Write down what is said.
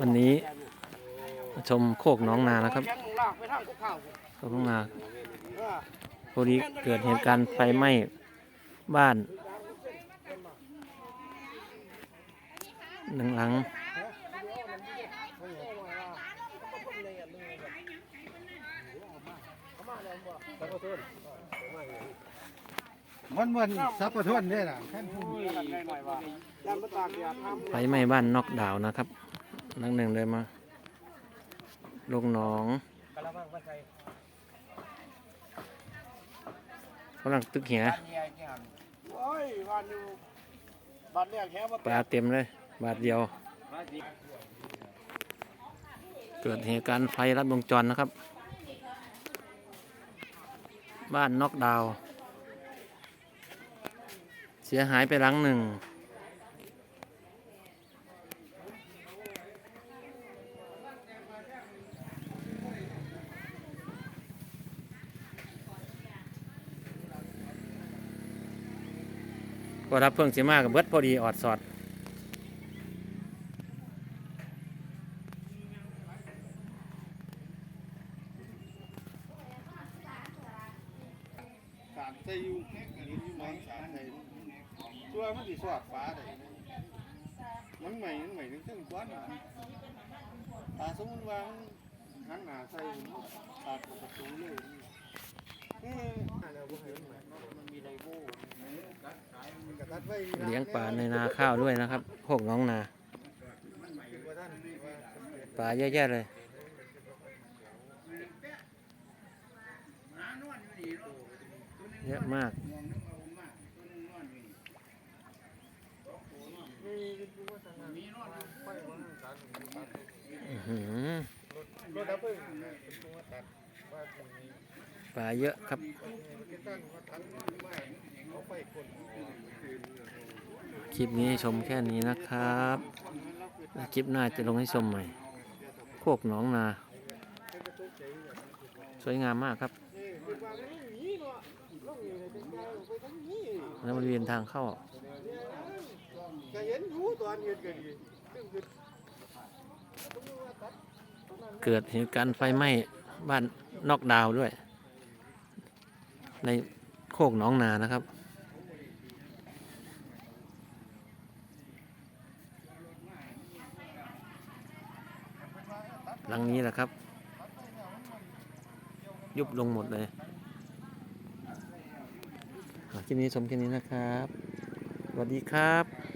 วันนี้มาชมโคกหน้องนานะครับแข้งลากไปทางกุ๊กข้าวโคกหน้องนาเออพอดีเกิดเหตุการณ์ไฟไหม้บ้านหนึ่งหลังมันมันซับประทวนได้ล่ะแค่พูดอุ้ยได้หน่อยว่ายันมาตากแดดทำไฟไหม้บ้านนอกดาวน์นะครับ หลังหนึ่งเลยมา ลงหนองกะละมังก็ใส่กำลังตึกเหี่ยปลาเต็มเลย บาทเดียว เกิดเหตุการณ์ไฟรัดวงจรนะครับ บ้านนอกดาว เสียหายไปหลังหนึ่ง ก็รับเพิ่งสีมากับเบิดพอดีออดสอดสารใส่ยูแค่อันอยู่ไหมสารใส่ตัวมันสิสอดฟ้าได้มันใหม่มันใหม่ถึงเครื่องกวนตาสมมติว่ามันหันหน้าใส่มันขาดประตูเลยเออแล้วบ่ให้มันใหม่มันมีไดโบ้กระตัดไว้ เลี้ยงปลาในนาข้าวด้วยนะครับพวกน้องนาปลาเยอะแยะเลยเยอะมากปลาเยอะครับ คลิปนี้ให้ชมแค่นี้นะครับ คลิปหน้าจะลงให้ชมใหม่ โคกหนองนา สวยงามมากครับแล้วบริเวณทางเข้าเกิดเหตุการณ์ไฟไหม้บ้านนอกดาวด้วย ในโคกหนองนานะครับ หลังนี้แหละครับ ยุบลงหมดเลยคลิปนี้ชมแค่นี้นะครับสวัสดีครับ